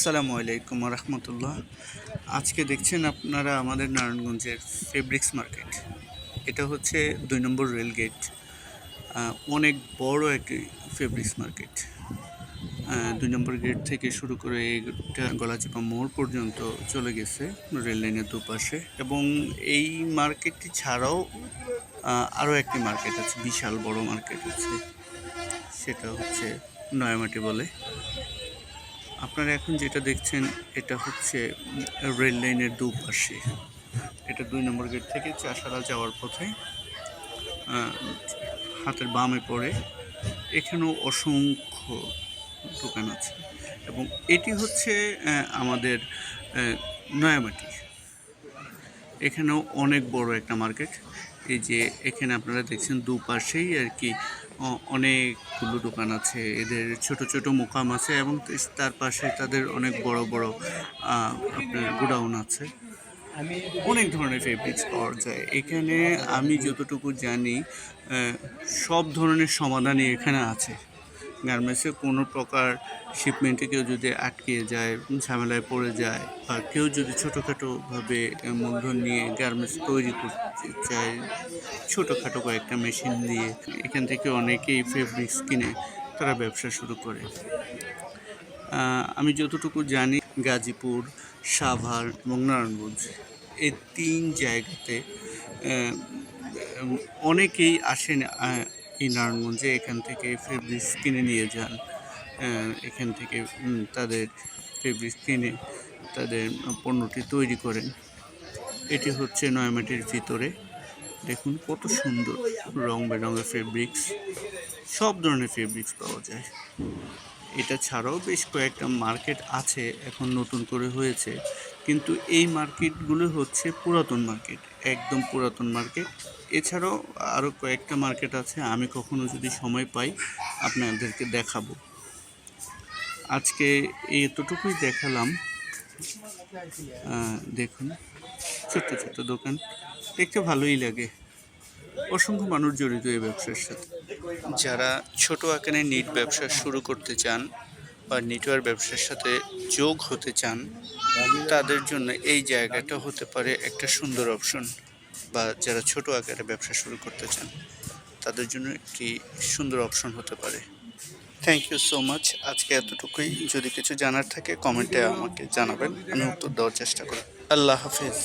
আসসালামু আলাইকুম রহমতুল্লাহ আজকে দেখছেন আপনারা আমাদের নারায়ণগঞ্জের ফেব্রিক্স মার্কেট। এটা হচ্ছে দুই নম্বর রেল গেট অনেক বড় একটি ফেব্রিক্স মার্কেট। দুই নম্বর গেট থেকে শুরু করে এটা গলাচিপা মোড় পর্যন্ত চলে গেছে রেল লাইনের দুপাশে এবং এই মার্কেটটি ছাড়াও আরও একটি মার্কেট আছে, বিশাল বড় মার্কেট আছে। সেটা হচ্ছে নয়ামাটি বলে। আপনারা এখন যেটা দেখছেন, এটা হচ্ছে রেল লাইনের দুপাশে। এটা দুই নম্বর গেট থেকে চাষারা যাওয়ার পথে হাতের বামে পড়ে। এখানেও অসংখ্য দোকান আছে। এবং এটি হচ্ছে আমাদের নয়ামাটি। এখানেও অনেক বড় একটা মার্কেট। এই যে এখানে আপনারা দেখছেন দুপাশেই আর কি অনেকগুলো দোকান আছে। এদের ছোট ছোট মোকাম আছে এবং তার পাশে তাদের অনেক বড় বড় আপনার গোডাউন আছে। অনেক ধরনের ফেব্রিক্স পাওয়া যায়। এখানে আমি যতটুকু জানি সব ধরনের সমাধানই এখানে আছে। গার্মেন্টসে কোনো প্রকার শিপমেন্টে কেউ যদি আটকে যায়, ঝামেলায় পড়ে যায় বা কেউ যদি ছোটোখাটোভাবে মূলধন নিয়ে গার্মেন্টস তৈরি করতে চায়, ছোটোখাটো কয়েকটা মেশিন দিয়ে এখান থেকে অনেকেই ফেব্রিক্স কিনে তারা ব্যবসা শুরু করে। আমি যতটুকু জানি গাজীপুর, সাভার এবং নারায়ণগঞ্জ এই তিন জায়গাতে অনেকেই আসেন এই নারায়ণগঞ্জে এখান থেকে ফেব্রিক্স কিনে নিয়ে যান। এখান থেকে তাদের ফেব্রিক্স কিনে তাদের পণ্যটি তৈরি করেন। এটি হচ্ছে নয়ামাটির ভিতরে। দেখুন কত সুন্দর রং বেরঙের ফেব্রিক্স সব ধরনের ফেব্রিক্স পাওয়া যায়। এটা ছাড়াও বেশ কয়েকটা মার্কেট আছে এখন নতুন করে হয়েছে। কিন্তু এই মার্কেটগুলো হচ্ছে পুরাতন মার্কেট। একদম পুরাতন মার্কেট। এছাড়াও আরও কয়েকটা মার্কেট আছে, আমি কখনো যদি সময় পাই আপনাদেরকে দেখাবো। আজকে এতটুকুই দেখালাম। দেখুন, ছোট্ট ছোট্ট দোকান, দেখতে ভালোই লাগে। অসংখ্য মানুষ জড়িত এই ব্যবসার সাথে। যারা ছোট আকারে নিট ব্যবসা শুরু করতে চান বা নেটওয়ার্ক ব্যবসার সাথে যোগ হতে চান, তাদের জন্য এই জায়গাটা হতে পারে একটা সুন্দর অপশন বা যারা ছোট আকারে ব্যবসা শুরু করতে চান, তাদের জন্য একটি সুন্দর অপশন হতে পারে। থ্যাংক ইউ সো মাচ আজকে এতটুকুই। যদি কিছু জানার থাকে কমেন্টে আমাকে জানাবেন। আমি উত্তর দেওয়ার চেষ্টা করি আল্লাহ হাফিজ।